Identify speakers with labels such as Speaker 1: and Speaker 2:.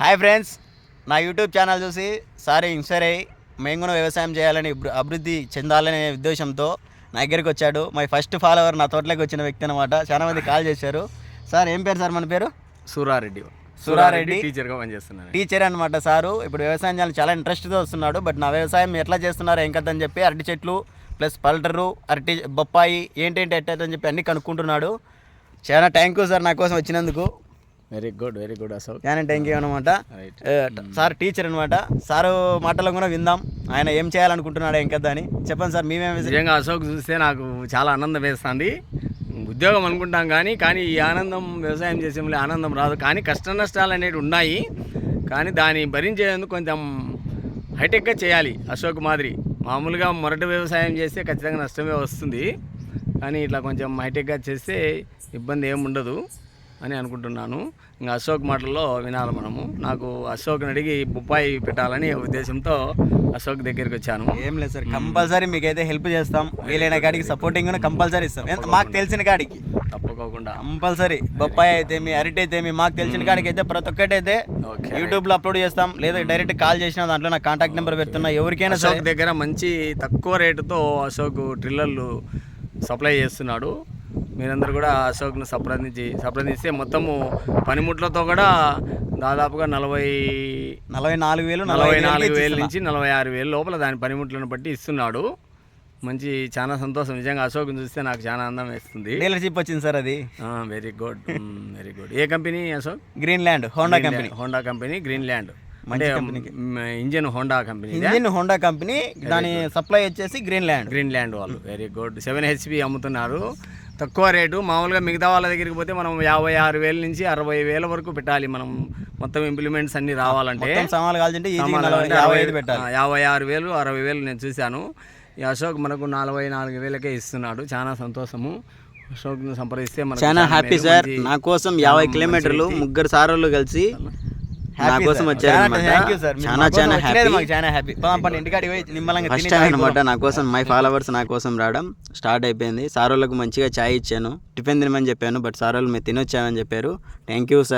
Speaker 1: Hi friends నా YouTube channel చూసి sorry inspire అయ్యి మేము కూడా వ్యవసాయం చేయాలని అభి- అభివృద్ధి చెందాలనే ఉద్దేశంతో నా దగ్గరికి వచ్చాడు. మై ఫస్ట్ ఫాలోవర్ నా తోటలోకి వచ్చిన వ్యక్తి అనమాట చాలా మంది కాల్ చేశారు. సార్ ఏం పేరు సార్? మన పేరు?
Speaker 2: సూరారెడ్డి.
Speaker 1: సూరారెడ్డి
Speaker 2: టీచర్గా పనిచేస్తున్నాను.
Speaker 1: టీచర్ అనమాట సారు. ఇప్పుడు వ్యవసాయం చేయాలని చాలా ఇంట్రెస్ట్తో వస్తున్నాడు. బట్ నా వ్యవసాయం ఎట్లా చేస్తున్నారు ఏం కదని చెప్పి అరటి చెట్లు ప్లస్ పల్టరు అరటి బొప్పాయి ఏంటేంటి ఎట్టని చెప్పి అన్నీ కనుక్కుంటున్నాడు. చాలా థ్యాంక్ యూ సార్ నా కోసం వచ్చినందుకు.
Speaker 2: Very good very good Ashok
Speaker 1: చాలా థ్యాంక్ యూ అనమాట సార్ టీచర్ అనమాట సారు మాటలు కూడా విందాం. ఆయన ఏం చేయాలనుకుంటున్నాడు ఏం కదా అని చెప్పండి సార్ మేమేం
Speaker 2: నిజంగా అశోక్ చూస్తే నాకు చాలా ఆనందం వేస్తుంది. ఉద్యోగం అనుకుంటాం కానీ కానీ ఈ ఆనందం వ్యవసాయం చేసేంలో ఆనందం రాదు. కానీ కష్ట నష్టాలు అనేవి ఉన్నాయి. కానీ దాన్ని భరించేందుకు కొంచెం హైటెక్గా చేయాలి అశోక్ మాదిరి. మామూలుగా మొరటి వ్యవసాయం చేస్తే ఖచ్చితంగా నష్టమే వస్తుంది. కానీ ఇట్లా కొంచెం హైటెక్గా చేస్తే ఇబ్బంది ఏమి ఉండదు అని అనుకుంటున్నాను. ఇంకా అశోక్ మాటల్లో వినాలి మనము. నాకు అశోక్ని అడిగి బొప్పాయి పెట్టాలని ఉద్దేశంతో అశోక్ దగ్గరికి వచ్చాను.
Speaker 1: ఏం లేదు సార్ కంపల్సరీ మీకైతే హెల్ప్ చేస్తాం. వీలైన కాడికి సపోర్టింగ్ కూడా కంపల్సరీ ఇస్తాం. ఎంత- మాకు తెలిసిన కాడికి?
Speaker 2: తప్పుకోకుండా.
Speaker 1: కంపల్సరీ. బొప్పాయి అయితే మీ అరటి అయితే మీ మాకు తెలిసిన కాడికి అయితే ప్రతి ఒక్కటి అయితే యూట్యూబ్లో అప్లోడ్ చేస్తాం. లేదా డైరెక్ట్ కాల్ చేసిన దాంట్లో నా కాంటాక్ట్ నెంబర్ పెడుతున్నా. ఎవరికైనా
Speaker 2: అశోక్ దగ్గర మంచి తక్కువ రేటుతో అశోక్ ట్రిల్లర్లు సప్లై చేస్తున్నాడు. మీరందరూ కూడా అశోక్ను సంప్రదించి సంప్రదిస్తే మొత్తము పనిముట్లతో కూడా దాదాపుగా నలభై
Speaker 1: నలభై నాలుగు వేలు
Speaker 2: నలభై నాలుగు వేల నుంచి నలభై ఆరు వేల లోపల దాని పనిముట్లను బట్టి ఇస్తున్నాడు. మంచి చాలా సంతోషం. నిజంగా అశోక్ని చూస్తే నాకు చాలా ఆనందం వేస్తుంది.
Speaker 1: డీలర్షిప్ వచ్చింది సార్ అది.
Speaker 2: వెరీ గుడ్ వెరీ గుడ్ ఏ company Ashok?
Speaker 1: Green land Honda company.
Speaker 2: Honda company green land అంటే engine Honda company
Speaker 1: engine Honda company దాని సప్లై వచ్చేసి గ్రీన్ ల్యాండ్
Speaker 2: గ్రీన్ ల్యాండ్ వాళ్ళు. వెరీ గుడ్ సెవెన్ హెచ్పి అమ్ముతున్నారు. తక్కువ rate. మామూలుగా మిగతా వాళ్ళ దగ్గరికి పోతే మనం యాభై ఆరు వేల నుంచి అరవై వేల వరకు పెట్టాలి మనం. మొత్తం ఇంప్లిమెంట్స్ అన్ని రావాలంటే.
Speaker 1: సామాన్లు కావాలంటే యాభై
Speaker 2: ఆరు వేలు అరవై వేలు నేను చూశాను. ఈ అశోక్ మనకు నలభై నాలుగు వేలకే ఇస్తున్నాడు. చాలా సంతోషము. అశోక్ను సంప్రదిస్తే
Speaker 1: చాలా హ్యాపీ సార్ నా కోసం యాభై కిలోమీటర్లు. ముగ్గురు సారోళ్ళు కలిసి నా కోసం వచ్చారు చాలా చాలా హ్యాపీ చాలా హ్యాపీ పండి ఇంటికాడికి పోయి నిమ్మలంగా
Speaker 3: ఫస్ట్ టైం అనమాట నా కోసం మై ఫాలోవర్స్ నా కోసం రావడం స్టార్ట్ అయిపోయింది. సార్ వాళ్ళకు మంచిగా చాయ్ ఇచ్చాను టిఫిన్ తినమని చెప్పాను బట్ సార్ వాళ్ళు మీరు తినొచ్చామని చెప్పారు. Thank you sir